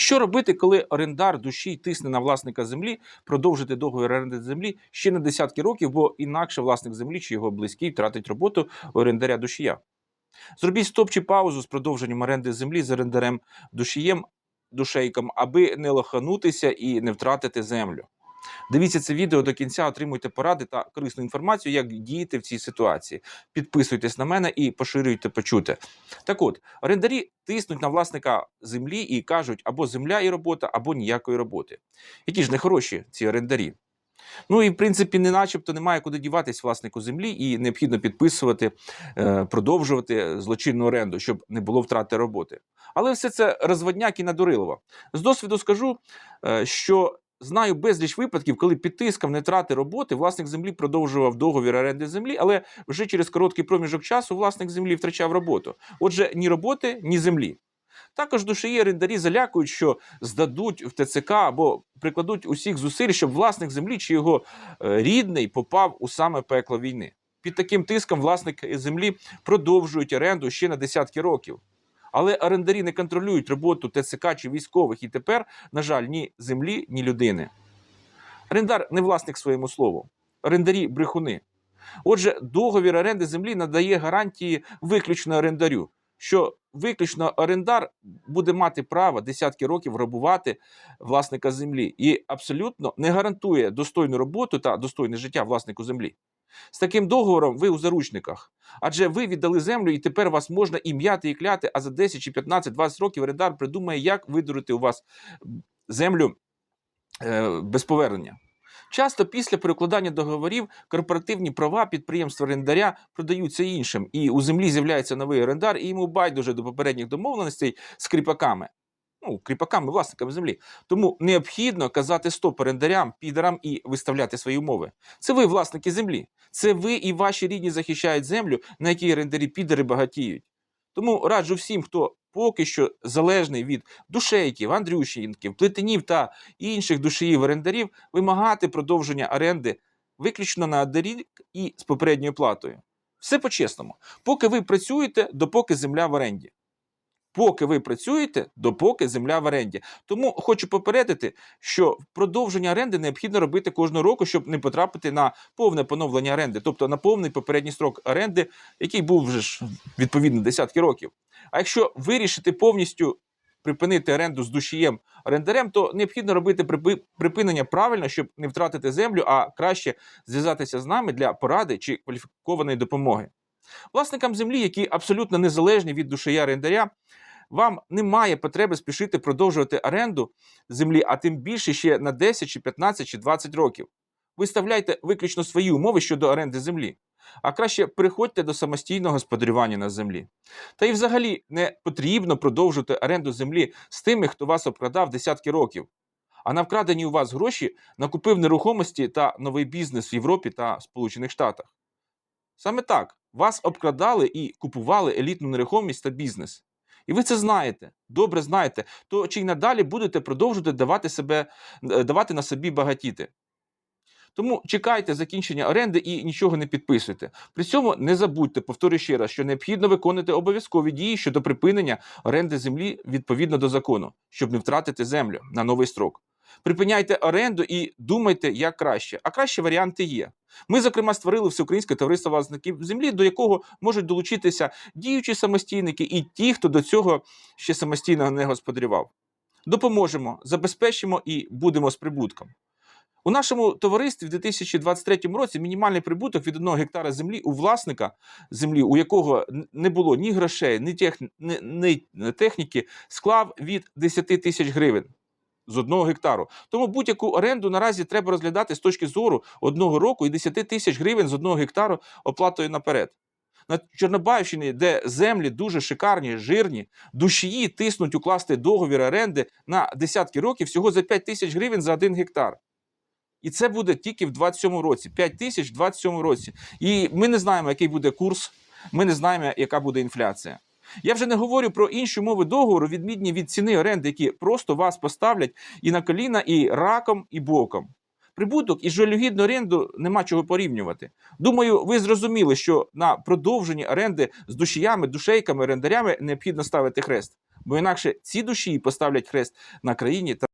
Що робити, коли орендар душі тисне на власника землі продовжити договір оренди землі ще на десятки років, бо інакше власник землі чи його близький втратить роботу орендаря душія? Зробіть стоп чи паузу з продовженням оренди землі з орендарем душієм душейком, аби не лоханутися і не втратити землю. Дивіться це відео до кінця, отримуйте поради та корисну інформацію, як діяти в цій ситуації. Підписуйтесь на мене і поширюйте почуте. Так от, орендарі тиснуть на власника землі і кажуть або земля і робота, або ніякої роботи. Які ж нехороші ці орендарі. Ну і в принципі, не начебто немає куди діватись власнику землі, і необхідно підписувати, е, продовжувати злочинну оренду, щоб не було втрати роботи. Але все це розводняк і надурилово. З досвіду скажу, е, що знаю безліч випадків, коли під тиском не трати роботи власник землі продовжував договір оренди землі, але вже через короткий проміжок часу власник землі втрачав роботу. Отже, ні роботи, ні землі. Також душеї орендарі залякують, що здадуть в ТЦК або прикладуть усіх зусиль, щоб власник землі чи його е, рідний попав у саме пекло війни. Під таким тиском власники землі продовжують оренду ще на десятки років. Але орендарі не контролюють роботу ТЦК чи військових, і тепер, на жаль, ні землі, ні людини. Орендар не власник своєму слову. Орендарі брехуни. Отже, договір оренди землі надає гарантії виключно орендарю, що виключно орендар буде мати право десятки років грабувати власника землі і абсолютно не гарантує достойну роботу та достойне життя власнику землі. З таким договором ви у заручниках. Адже ви віддали землю, і тепер вас можна і м'яти, і кляти, а за 10 чи 15, 20 років орендар придумає, як видурити у вас землю е, без повернення. Часто після перекладання договорів корпоративні права підприємства орендаря продаються іншим, і у землі з'являється новий орендар, і йому байдуже до попередніх домовленостей з кріпаками. Ну, кріпаками, власниками землі. Тому необхідно казати стоп орендарям, підарам і виставляти свої умови. Це ви, власники землі. Це ви і ваші рідні захищають землю, на якій орендарі підари багатіють. Тому раджу всім, хто поки що залежний від душейків, андрющенків, плетенів та інших душеїв орендарів, вимагати продовження оренди виключно на рік і з попередньою платою. Все по-чесному. Поки ви працюєте, допоки земля в оренді. Поки ви працюєте, допоки земля в оренді. Тому хочу попередити, що продовження оренди необхідно робити кожного року, щоб не потрапити на повне поновлення оренди, тобто на повний попередній строк оренди, який був вже ж відповідно десятки років. А якщо вирішити повністю припинити оренду з душієм орендарем, то необхідно робити припинення правильно, щоб не втратити землю, а краще зв'язатися з нами для поради чи кваліфікованої допомоги. Власникам землі, які абсолютно незалежні від душея орендаря, вам немає потреби спішити продовжувати оренду землі, а тим більше ще на 10 чи 15 чи 20 років. Виставляйте виключно свої умови щодо оренди землі, а краще переходьте до самостійного господарювання на землі. Та й взагалі не потрібно продовжувати оренду землі з тими, хто вас обкрадав десятки років. А на вкрадені у вас гроші накупив нерухомості та новий бізнес в Європі та Сполучених Штатах. Саме так вас обкрадали і купували елітну нерухомість та бізнес. І ви це знаєте, добре знаєте, то чи й надалі будете продовжувати давати, себе, е, давати на собі багатіти. Тому чекайте закінчення оренди і нічого не підписуйте. При цьому не забудьте, повторюю ще раз, що необхідно виконувати обов'язкові дії щодо припинення оренди землі відповідно до закону, щоб не втратити землю на новий строк. Припиняйте оренду і думайте, як краще. А кращі варіанти є. Ми, зокрема, створили всеукраїнське товариство власників землі, до якого можуть долучитися діючі самостійники і ті, хто до цього ще самостійно не господарював. Допоможемо, забезпечимо і будемо з прибутком. У нашому товаристві в 2023 році мінімальний прибуток від 1 гектара землі у власника землі, у якого не було ні грошей, ні, тех, ні, ні техніки, склав від 10 тисяч гривень з одного гектару. Тому будь-яку оренду наразі треба розглядати з точки зору одного року і 10 тисяч гривень з одного гектару оплатою наперед. На Чорнобаївщині, де землі дуже шикарні, жирні, душії тиснуть укласти договір оренди на десятки років всього за 5 тисяч гривень за один гектар. І це буде тільки в 27 році. 5 тисяч в 27 році. І ми не знаємо, який буде курс, ми не знаємо, яка буде інфляція. Я вже не говорю про інші мови договору, відмінні від ціни оренди, які просто вас поставлять і на коліна, і раком, і боком. Прибуток і жалюгідну оренду нема чого порівнювати. Думаю, ви зрозуміли, що на продовженні оренди з душіями, душейками, орендарями необхідно ставити хрест. бо інакше ці душі поставлять хрест на країні та